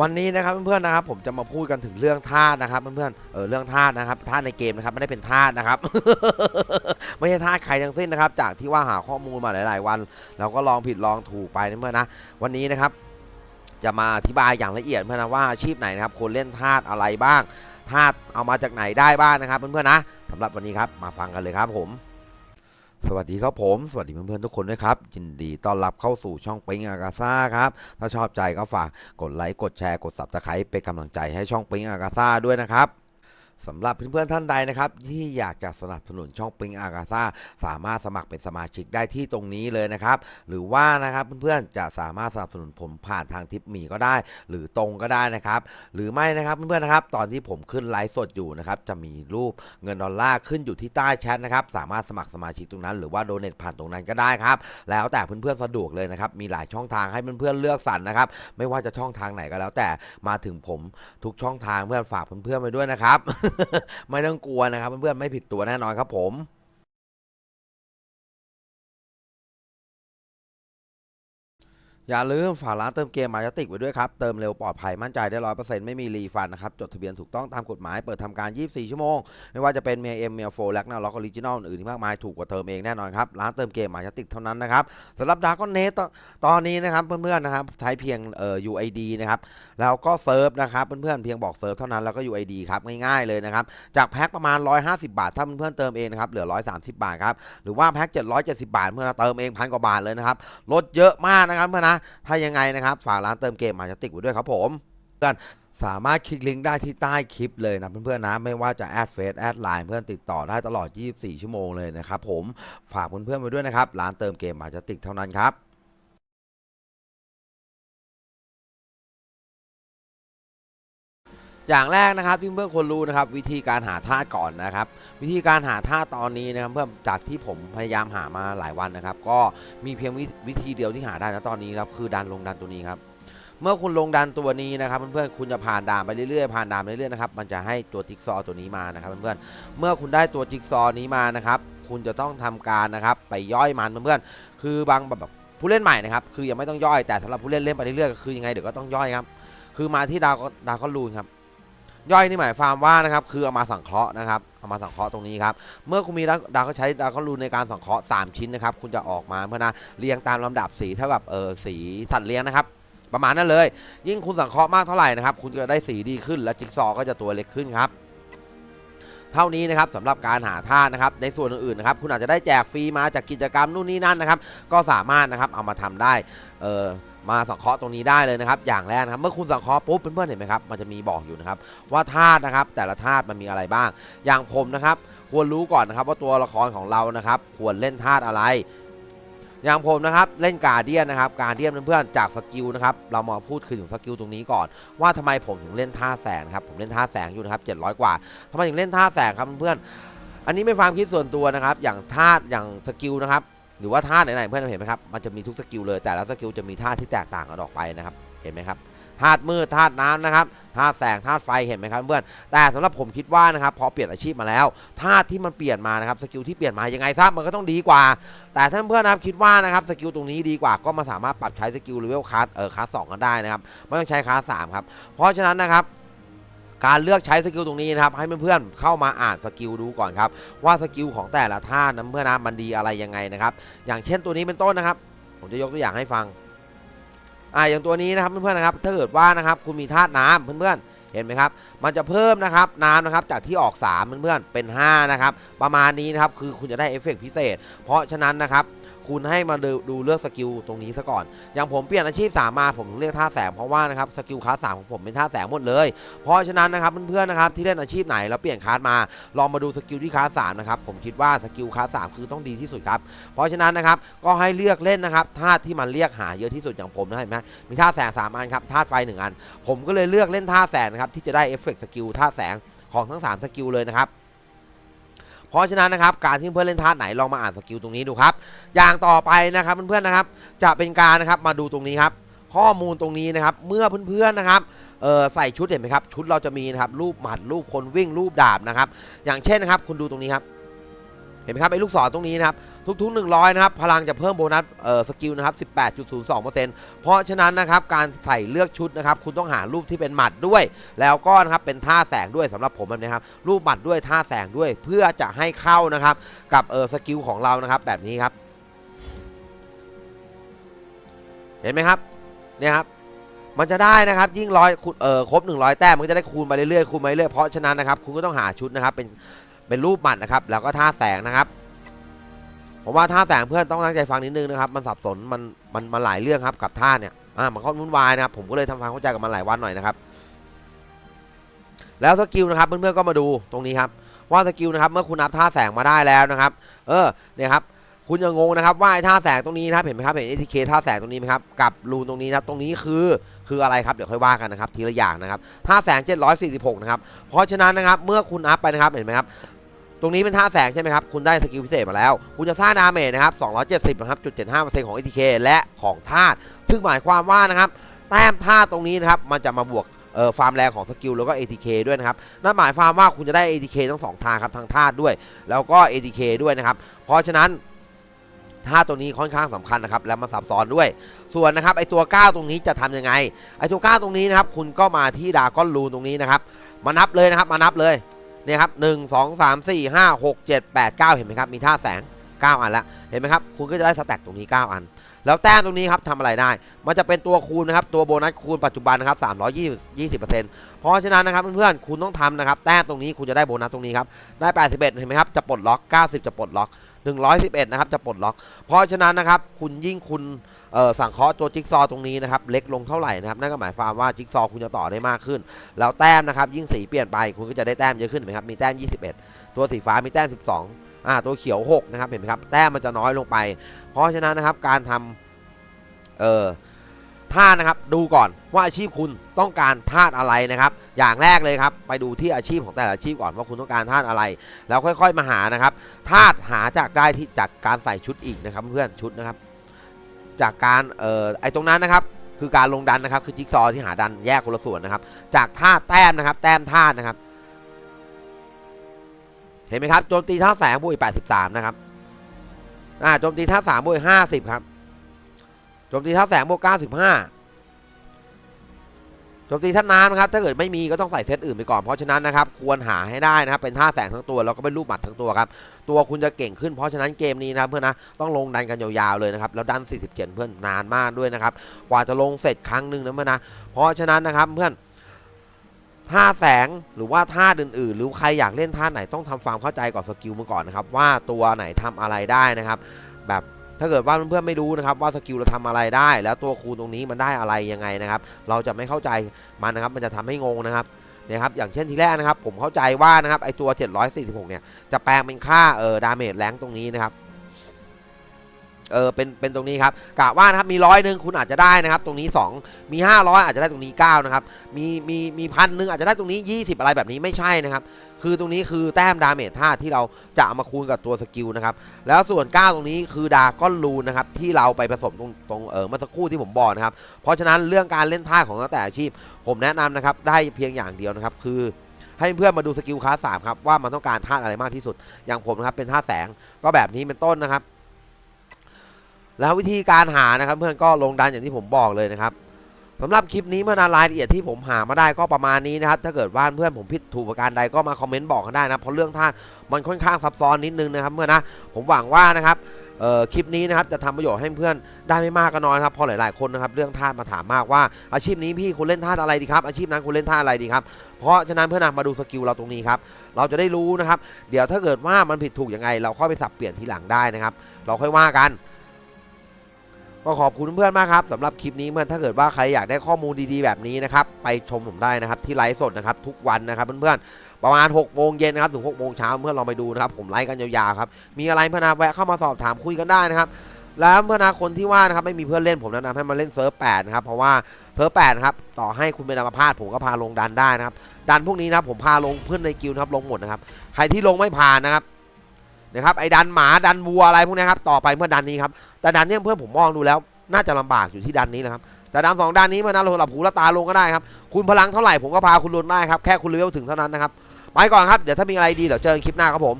วันนี้นะครับเพื่อนๆนะครับผมจะมาพูดกันถึงเรื่องธาตุนะครับเพื่อนๆเออเรื่องธาตุนะครับธาตุในเกมนะครับไม่ได้เป็นธาตุนะครับ ไม่ใช่ธาตุใครทั้งสิ้นนะครับ จากที่ว่าหาข้อมูลมาหลาย ๆ วัน เราก็ลองผิดลองถูกไปนะเพื่อนนะ วันนี้นะครับ จะมาอธิบายอย่างละเอียดเพื่อนนะว่าอาชีพไหนนะครับควรเล่นธาตุอะไรบ้างธาตุเอามาจากไหนได้บ้างนะครับเพื่อนๆนะสำหรับวันนี้ครับมาฟังกันเลยครับผม สวัสดีครับผม สวัสดีเพื่อนๆทุกคนด้วยครับยินดีต้อนรับเข้าสู่ช่องปิงอากาซ่าครับ ถ้าชอบใจก็ฝากกดไลค์กดแชร์กดซับสไครป์เป็นกำลังใจให้ช่องปิงอากาซ่าด้วยนะครับ สำหรับเพื่อนๆท่านใดนะครับ ที่อยากจะสนับสนุนช่องปิงอากาซ่าสามารถสมัครเป็นสมาชิกได้ที่ตรงนี้เลยนะครับ หรือว่านะครับเพื่อนๆจะสามารถสนับสนุนผมผ่านทางทิปมีก็ได้ หรือตรงก็ได้นะครับ หรือไม่นะครับเพื่อนๆนะครับ ตอนที่ผมขึ้นไลฟ์สดอยู่นะครับจะมีรูปเงินดอลลาร์ขึ้นอยู่ที่ใต้แชทนะครับ สามารถสมัครสมาชิกตรงนั้น หรือว่าโดเนทผ่านตรงนั้นก็ได้ครับ แล้วแต่เพื่อนๆสะดวกเลยนะครับมีหลายช่องทางให้เพื่อนๆเลือกสรรนะครับ ไม่ว่าจะช่องทางไหนก็แล้ว แต่มาถึงผมทุกช่องทางเพื่อนฝากเพื่อนๆไปด้วยนะครับไม่ต้องกลัวนะครับเพื่อนๆไม่ผิดตัวแน่นอนครับผม อย่าลืมฝากร้านเติมเกมมาจติกไว้ด้วยครับ เติมเร็วปลอดภัยมั่นใจได้ร้อยเปอร์เซ็นต์ไม่มีรีฟันนะครับ จดทะเบียนถูกต้องตามกฎหมายเปิดทำการ 24 ชั่วโมง ไม่ว่าจะเป็นเมียเอ็มเมียโฟแลกนาล็อกออริจินอลอื่นที่มากมายถูกกว่าเติมเองแน่นอนครับ ร้านเติมเกมมาจติกเท่านั้นนะครับสำหรับดาร์กเนตตอนนี้นะครับเพื่อนๆนะครับใช้เพียงเอ่อ UID นะครับแล้วก็เซิร์ฟนะครับเพื่อนๆเพียงบอกเซิร์ฟเท่านั้นแล้วก็ UID ครับง่ายๆเลยนะครับจากแพ็คประมาณ 150 บาท ถ้าเพื่อนๆเติมเองนะครับเหลือ 130 บาทครับหรือว่าแพ็ค770 บาท เพื่อนเราเติมเองพันกว่าบาทเลยนะครับลดเยอะมากนะครับเพื่อนนะถ้ายังไงนะครับฝากร้านเติมเกมมาจะติกไว้ด้วยครับผมเพื่อนสามารถคลิกลิงก์ได้ที่ใต้คลิปเลยนะเพื่อนๆนะไม่ว่าจะแอดเฟซแอดไลน์เพื่อนติดต่อได้ตลอด 24 ชั่วโมงเลยนะครับผมฝากเพื่อนๆไว้ด้วยนะครับร้านเติมเกมมาจะติกเท่านั้นครับ อย่างแรกนะครับที่เพื่อนควรรู้นะครับวิธีการหาท่าก่อนนะครับ วิธีการหาท่าตอนนี้นะครับเพื่อนจากที่ผมพยายามหามาหลายวันนะครับ ก็มีเพียงวิวิธีเดียวที่หาได้นะตอนนี้ครับคือดันลงดันตัวนี้ครับเมื่อคุณลงดันตัวนี้นะครับเพื่อนๆคุณจะผ่านด่านไปเรื่อยๆผ่านด่านไปเรื่อยๆนะครับมันจะให้ตัวจิ๊กซอว์ตัวนี้มานะครับเพื่อนๆเมื่อคุณได้ตัวจิ๊กซอว์นี้มานะครับ คุณจะต้องทำการนะครับไปย่อยมันเพื่อนๆคือบางแบบผู้เล่นใหม่นะครับคือยังไม่ต้องย่อยแต่สำหรับผู้เล่นเล่นไปเรื่อยๆคือยังไงเดี๋ยวก็ต้องย่อยครับคือมาที่ดาวดาวก็รูนครับ ย่อยนี่หมายความว่านะครับคือเอามาสังเคราะห์นะครับเอามาสังเคราะห์ตรงนี้ครับเมื่อคุณมีดาวดาวก็ใช้ดาวก็รูนในการสังเคราะห์3ชิ้นนะครับคุณจะออกมาเพื่อนะเรียงตามลำดับสีเท่ากับเออสีสัตว์เลี้ยงนะครับประมาณนั้นเลย ยิ่งคุณสังเคราะห์มากเท่าไหร่นะครับคุณจะได้สีดีขึ้นและจิ๊กซอก็จะตัวเล็กขึ้นครับเท่านี้นะครับสำหรับการหาท่านะครับในส่วนอื่นๆนะครับคุณอาจจะได้แจกฟรีมาจากกิจกรรมนู่นนี่นั่นนะครับ ก็สามารถนะครับเอามาทำได้เออ มาสังเคราะห์ตรงนี้ได้เลยนะครับ อย่างแรกนะครับ เมื่อคุณสังเคราะห์ปุ๊บเพื่อนๆเห็นไหมครับ มันจะมีบอกอยู่นะครับ ว่าธาตุนะครับ แต่ละธาตุมันมีอะไรบ้าง อย่างผมนะครับ ควรรู้ก่อนนะครับว่าตัวละครของเรานะครับ ควรเล่นธาตุอะไร อย่างผมนะครับเล่นการเดียนนะครับ การเดียนเพื่อนๆจากสกิลนะครับ เรามาพูดคือถึงสกิลตรงนี้ก่อน ว่าทำไมผมถึงเล่นท่าแสงครับ ผมเล่นท่าแสงอยู่นะครับ700 กว่าทำไมถึงเล่นท่าแสงครับเพื่อนๆอันนี้เป็นความคิดส่วนตัวนะครับ อย่างธาตุอย่างสกิลนะครับ หรือว่าท่าไหนๆเพื่อนเห็นไหมครับมันจะมีทุกสกิลเลยแต่ละสกิลจะมีท่าที่แตกต่างกันออกไปนะครับเห็นไหมครับธาตุมืดธาตุน้ำนะครับธาตุแสงธาตุไฟเห็นไหมครับเพื่อนแต่สำหรับผมคิดว่านะครับพอเปลี่ยนอาชีพมาแล้วธาตุที่มันเปลี่ยนมานะครับสกิลที่เปลี่ยนมายังไงซะมันก็ต้องดีกว่า แต่ถ้าเพื่อนนะครับคิดว่านะครับสกิลตรงนี้ดีกว่าก็มาสามารถปรับใช้สกิลเลเวลคัสเออคัสสองกันได้นะครับไม่ต้องใช้คัสสามครับเพราะฉะนั้นนะครับ การเลือกใช้สกิลตรงนี้นะครับ ให้เพื่อนๆเข้ามาอ่านสกิลดูก่อนครับ ว่าสกิลของแต่ละท่านั้นเพื่อนนะมันดีอะไรยังไงนะครับ อย่างเช่นตัวนี้เป็นต้นนะครับ ผมจะยกตัวอย่างให้ฟังอ่าอย่างตัวนี้นะครับเพื่อนๆนะครับ ถ้าเกิดว่านะครับคุณมีธาตุน้ำเพื่อนๆเห็นไหมครับ มันจะเพิ่มนะครับน้ำนะครับจากที่ออก3เพื่อนๆเป็น 5 นะครับ ประมาณนี้นะครับคือคุณจะได้เอฟเฟกต์พิเศษ เพราะฉะนั้นนะครับ คุณให้มาดูดเลือกสกิลตรงนี้ซะก่อน อย่างผมเปลี่ยนอาชีพสามมาผมถึงเลือกท่าแสงเพราะว่านะครับสกิลคลาสสามของผมเป็นท่าแสงหมดเลย เพราะฉะนั้นนะครับเพื่อนๆนะครับที่เล่นอาชีพไหนแล้วเปลี่ยนคลาสมาลองมาดูสกิลที่คลาสสามนะครับผมคิดว่าสกิลคลาสสามคือต้องดีที่สุดครับเพราะฉะนั้นนะครับก็ให้เลือกเล่นนะครับธาที่มันเรียกหาเยอะที่สุดอย่างผมนะเห็นไหมมีท่าแสงสามอันครับธาไฟหนึ่งอัน ผมก็เลยเลือกเล่นท่าแสงนะครับที่จะได้เอฟเฟกต์สกิลท่าแสงของทั้งสามสกิลเลยนะครับ ราะฉะนั้นนะครับการที่เพื่อนเล่นท่าไหนลองมาอ่านสกิลตรงนี้ดูครับ อย่างต่อไปนะครับเพื่อนๆนะครับ จะเป็นการนะครับมาดูตรงนี้ครับ ข้อมูลตรงนี้นะครับ เมื่อเพื่อนๆนะครับใส่ชุดเห็นไหมครับ ชุดเราจะมีนะครับรูปหมัดรูปคนวิ่งรูปดาบนะครับ อย่างเช่นนะครับ คุณดูตรงนี้ครับ เห็นไหมครับไอ้ลูกศรตรงนี้นะครับทุกๆ 100นะครับพลังจะเพิ่มโบนัสเอ่อสกิลนะครับ18.02%เพราะฉะนั้นนะครับการใส่เลือกชุดนะครับคุณต้องหารูปที่เป็นหมัดด้วย แล้วก็นะครับเป็นท่าแสงด้วยสำหรับผมแบบนี้ครับรูปหมัดด้วยท่าแสงด้วยเพื่อจะให้เข้านะครับกับเออสกิลของเรานะครับแบบนี้ครับ เห็นไหมครับเนี่ยครับมันจะได้นะครับยิ่งร้อยคูณเอ่อครบ 100 แต้มมันก็จะได้คูณไปเรื่อยๆคูณไปเรื่อยเพราะฉะนั้นนะครับคุณก็ต้องหาชุดนะครับเป็น เป็นรูปหมัดนะครับ แล้วก็ท่าแสงนะครับผมว่าท่าแสงเพื่อนต้องตั้งใจฟังนิดนึงนะครับ มันสับสนมันมันมันหลายเรื่องครับกับท่าเนี่ยอ่ามันค่อนวุ่นวายนะครับ ผมก็เลยทำความเข้าใจกับมันหลายวันหน่อยนะครับ แล้วสกิลนะครับเพื่อนๆก็มาดูตรงนี้ครับ ว่าสกิลนะครับ เมื่อคุณนับท่าแสงมาได้แล้วนะครับ เออเนี่ยครับคุณจะงงนะครับว่าท่าแสงตรงนี้นะครับเห็นไหมครับเห็น ATK ท่าแสงตรงนี้ไหมครับกับรูนตรงนี้นะครับตรงนี้คือคืออะไรครับเดี๋ยวค่อยว่ากันนะครับทีละอย่างนะครับท่าแสง746นะครับเพราะฉะนั้นนะครับเมื่อคุณอัพไปนะครับเห็นไหมครับ ตรงนี้เป็นท่าแสงใช่ไหมครับ คุณได้สกิลพิเศษมาแล้ว คุณจะสร้างดาเมจนะครับ270นะครับจุด75%ของ ATK และของธาตุ ซึ่งหมายความว่านะครับ แต้มธาตุตรงนี้นะครับ มันจะมาบวกเอ่อฟาร์มแรงของสกิลแล้วก็ ATK ด้วยนะครับ นั่นหมายความว่าคุณจะได้ ATK ทั้งสองทางครับทั้งธาตุด้วย แล้วก็ ATK ด้วยนะครับ เพราะฉะนั้นท่าตัวนี้ค่อนข้างสำคัญนะครับ แล้วมันซับซ้อนด้วย ส่วนนะครับไอตัว 9 ตรงนี้จะทำยังไง ไอตัว 9 ตรงนี้นะครับ คุณก็มาที่ดาก้อนรูนตรงนี้นะครับ มานับเลยนะครับ มานับเลย เนี่ยครับหนึ่งสองสามสี่ห้าหกเจ็ดแปดเก้าเห็นไหมครับ มีท่าแสง 9 อันแล้วเห็นไหมครับ คุณก็จะได้สแต็กตรงนี้ 9 อัน แล้วแต้มตรงนี้ครับทำอะไรได้ มันจะเป็นตัวคูณนะครับ ตัวโบนัสคูณปัจจุบันนะครับ320 20%เพราะฉะนั้นนะครับเพื่อนๆ คุณต้องทำนะครับ แต้มตรงนี้คุณจะได้โบนัสตรงนี้ครับ ได้ 81 เห็นไหมครับ จะปลดล็อก 90 จะปลดล็อก 111 นะครับ จะปลดล็อก เพราะฉะนั้นนะครับ คุณยิ่งคุณสั่งเคาะตัวจิ๊กซอตรงนี้นะครับ เล็กลงเท่าไหร่นะครับ นั่นก็หมายความว่าจิ๊กซอคุณจะต่อได้มากขึ้น แล้วแต้มนะครับ ยิ่งสีเปลี่ยนไป คุณก็จะได้แต้มเยอะขึ้นเห็นไหมครับ มีแต้ม 21 ตัวสีฟ้ามีแต้ม 12อ่าตัวเขียว 6 นะครับ เห็นไหมครับ แต้มมันจะน้อยลงไป เพราะฉะนั้นนะครับ การทำเอ่อ ท่านะครับดูก่อนว่าอาชีพคุณต้องการธาตุอะไรนะครับ อย่างแรกเลยครับ ไปดูที่อาชีพของแต่ละอาชีพก่อนว่าคุณต้องการธาตุอะไร แล้วค่อยๆมาหานะครับธาตุหาจากได้ที่จากการใส่ชุดอีกนะครับเพื่อนชุดนะครับ จากการเอ่อไอตรงนั้นนะครับ คือการลงดันนะครับ คือจิ๊กซอว์ที่หาดันแยกคนละส่วนนะครับ จากธาตุแต้มนะครับ แต้มธาตุนะครับ เห็นไหมครับโจมตีท่าแสงบวกอีก83 นะครับอ่าโจมตีท่าสามบวกอีก50ครับ โจมตีท่าแสงบวก95โจมตีท่าน้ำนะครับ ถ้าเกิดไม่มีก็ต้องใส่เซตอื่นไปก่อน เพราะฉะนั้นนะครับ ควรหาให้ได้นะครับ เป็นท่าแสงทั้งตัวแล้วก็เป็นรูปหมัดทั้งตัวครับ ตัวคุณจะเก่งขึ้น เพราะฉะนั้นเกมนี้นะเพื่อนนะ ต้องลงดันกันยาวๆเลยนะครับ แล้วดัน 47 เพื่อนนานมากด้วยนะครับ กว่าจะลงเสร็จครั้งหนึ่งนะเพื่อนนะ เพราะฉะนั้นนะครับเพื่อนท่าแสงหรือว่าท่าอื่นๆ หรือใครอยากเล่นท่าไหนต้องทำความเข้าใจก่อนสกิลมาก่อนนะครับว่าตัวไหนทำอะไรได้นะครับ แบบ ถ้าเกิดว่าเพื่อนๆไม่รู้นะครับว่าสกิลเราทำอะไรได้ แล้วตัวคูณตรงนี้มันได้อะไรยังไงนะครับ เราจะไม่เข้าใจมันนะครับ มันจะทำให้งงนะครับเนี่ยครับอย่างเช่นทีแรกนะครับ ผมเข้าใจว่านะครับไอตัว 746 เนี่ยจะแปลงเป็นค่าเอ่อดาเมจแรงตรงนี้นะครับ เออเป็นเป็นตรงนี้ครับกะว่านะครับมีร้อยหนึ่งคุณอาจจะได้นะครับ ตรงนี้ 2 มี 500 อาจจะได้ตรงนี้9นะครับมีมีมีพันหนึ่งอาจจะได้ตรงนี้ 20 อะไรแบบนี้ไม่ใช่นะครับ คือตรงนี้คือแต้มดาเมจท่าที่เราจะเอามาคูณกับตัวสกิลนะครับแล้วส่วน 9 ตรงนี้คือดาก้อนรูนนะครับที่เราไปผสมตรงตรงเออเมื่อสักครู่ที่ผมบอกนะครับเพราะฉะนั้นเรื่องการเล่นท่าของตั้งแต่อาชีพ ผมแนะนำนะครับได้เพียงอย่างเดียวนะครับคือให้เพื่อนมาดูสกิลคลาสสามครับว่ามันต้องการท่าอะไรมากที่สุด อย่างผมนะครับเป็นท่าแสงก็แบบนี้เป็นต้นนะครับ แล้ววิธีการหานะครับเพื่อนก็ลงดันอย่างที่ผมบอกเลยนะครับสำหรับคลิปนี้เมื่อนานรายละเอียดที่ผมหามาได้ก็ประมาณนี้นะครับ ถ้าเกิดว่าเพื่อนผมผิดถูกประการใดก็มาคอมเมนต์บอกกันได้นะเพราะเรื่องท่ามันค่อนข้างซับซ้อนนิดนึงนะครับเพื่อนนะผมหวังว่านะครับเอ่อคลิปนี้นะครับจะทำประโยชน์ให้เพื่อนได้ไม่มากก็น้อยครับเพราะหลาย ๆ คนนะครับเรื่องท่ามาถามมากว่าอาชีพนี้พี่คุณเล่นท่าอะไรดีครับ อาชีพนั้นคุณเล่นท่าอะไรดีครับ เพราะฉะนั้นเพื่อนมาดูสกิลเราตรงนี้ครับเราจะได้รู้นะครับ เดี๋ยวถ้าเกิดว่ามันผิดถูกยังไง เราค่อยไปสับเปลี่ยนทีหลังได้นะครับ เราค่อยว่ากัน ก็ขอบคุณเพื่อนมากครับสำหรับคลิปนี้เมื่อถ้าเกิดว่าใครอยากได้ข้อมูลดีๆแบบนี้นะครับไปชมผมได้นะครับที่ไลฟ์สดนะครับทุกวันนะครับเพื่อนๆประมาณ6โมงเย็นนะครับถึง6โมงเช้าเพื่อนลองไปดูนะครับผมไลฟ์กันยาวๆครับมีอะไรเพื่อนนะแวะเข้ามาสอบถามคุยกันได้นะครับแล้วเมื่อนะคนที่ว่านะครับไม่มีเพื่อนเล่นผมแนะนำให้มาเล่นเซิร์ฟ8นะครับเพราะว่าเซิร์ฟ8นะครับต่อให้คุณเป็นอัมพาตผมก็พาลงดันได้นะครับดันพวกนี้นะผมพาลงเพื่อนในกิลด์นะครับลงหมดนะครับใครที่ลงไม่ผ่านนะครับ นะครับไอ้ดันหมาดันวัวอะไรพวกนี้ครับต่อไปเมื่อดันนี้ครับแต่ดันเนี่ยเพื่อนผมมองดูแล้วน่าจะลำบากอยู่ที่ดันนี้แหละครับแต่ดันสองด้านนี้มันนะเราหลับหูละตาลงก็ได้ครับคุณพลังเท่าไหร่ผมก็พาคุณลงได้ครับแค่คุณเลเวลถึงเท่านั้นนะครับไปก่อนครับเดี๋ยวถ้ามีอะไรดีเดี๋ยวเจอคลิปหน้าครับผม